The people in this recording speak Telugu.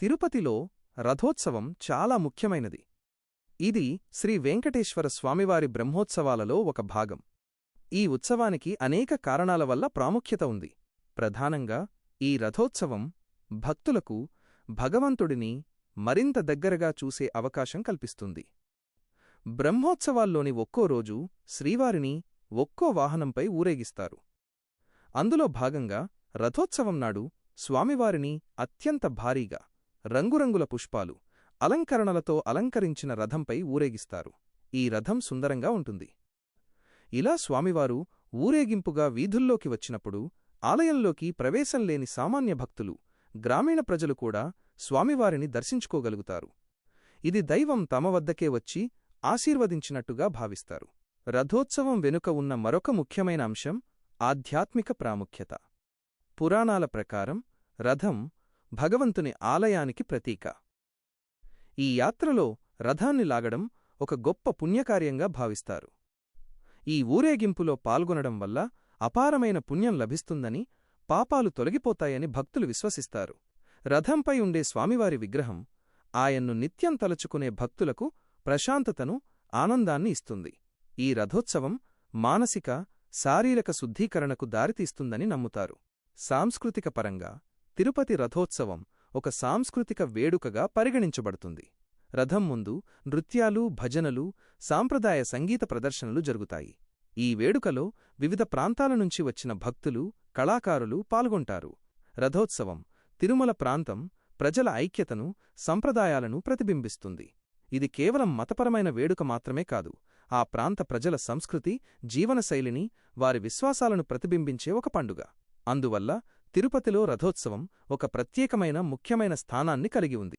తిరుపతిలో రథోత్సవం చాలా ముఖ్యమైనది. ఇది శ్రీ వెంకటేశ్వర స్వామివారి బ్రహ్మోత్సవాలలో ఒక భాగం. ఈ ఉత్సవానికి అనేక కారణాల వల్ల ప్రాముఖ్యత ఉంది. ప్రధానంగా ఈ రథోత్సవం భక్తులకు భగవంతుడిని మరింత దగ్గరగా చూసే అవకాశం కల్పిస్తుంది. బ్రహ్మోత్సవాల్లోని ఒక్కో రోజు శ్రీవారిని ఒక్కో వాహనంపై ఊరేగిస్తారు. అందులో భాగంగా రథోత్సవం నాడు స్వామివారిని అత్యంత భారీగా రంగురంగుల పుష్పాలు అలంకరణలతో అలంకరించిన రథంపై ఊరేగిస్తారు. ఈ రథం సుందరంగా ఉంటుంది. ఇలా స్వామివారు ఊరేగింపుగా వీధుల్లోకి వచ్చినప్పుడు ఆలయంలోకి ప్రవేశం లేని సామాన్య భక్తులు గ్రామీణ ప్రజలు కూడా స్వామివారిని దర్శించుకోగలుగుతారు. ఇది దైవం తమ వద్దకే వచ్చి ఆశీర్వదించినట్టుగా భావిస్తారు. రథోత్సవం వెనుక ఉన్న మరొక ముఖ్యమైన అంశం ఆధ్యాత్మిక ప్రాముఖ్యత. పురాణాల ప్రకారం రథం భగవంతుని ఆలయానికి ప్రతీక. ఈ యాత్రలో రథాన్ని లాగడం ఒక గొప్ప పుణ్యకార్యంగా భావిస్తారు. ఈ ఊరేగింపులో పాల్గొనడం వల్ల అపారమైన పుణ్యం లభిస్తుందని పాపాలు తొలగిపోతాయని భక్తులు విశ్వసిస్తారు. రథంపై ఉండే స్వామివారి విగ్రహం ఆయన్ను నిత్యం తలుచుకునే భక్తులకు ప్రశాంతతను ఆనందాన్ని ఇస్తుంది. ఈ రథోత్సవం మానసిక శారీరక శుద్ధీకరణకు దారితీస్తుందని నమ్ముతారు. సాంస్కృతిక పరంగా తిరుపతి రథోత్సవం ఒక సాంస్కృతిక వేడుకగా పరిగణించబడుతుంది. రథం ముందు నృత్యాలు భజనలు సాంప్రదాయ సంగీత ప్రదర్శనలు జరుగుతాయి. ఈ వేడుకలో వివిధ ప్రాంతాల నుంచి వచ్చిన భక్తులు కళాకారులు పాల్గొంటారు. రథోత్సవం తిరుమల ప్రాంతం ప్రజల ఐక్యతను సంప్రదాయాలను ప్రతిబింబిస్తుంది. ఇది కేవలం మతపరమైన వేడుక మాత్రమే కాదు ఆ ప్రాంత ప్రజల సంస్కృతి జీవనశైలిని వారి విశ్వాసాలను ప్రతిబింబించే ఒక పండుగ. అందువల్ల తిరుపతిలో రథోత్సవం ఒక ప్రత్యేకమైన ముఖ్యమైన స్థానాన్ని కలిగి ఉంది.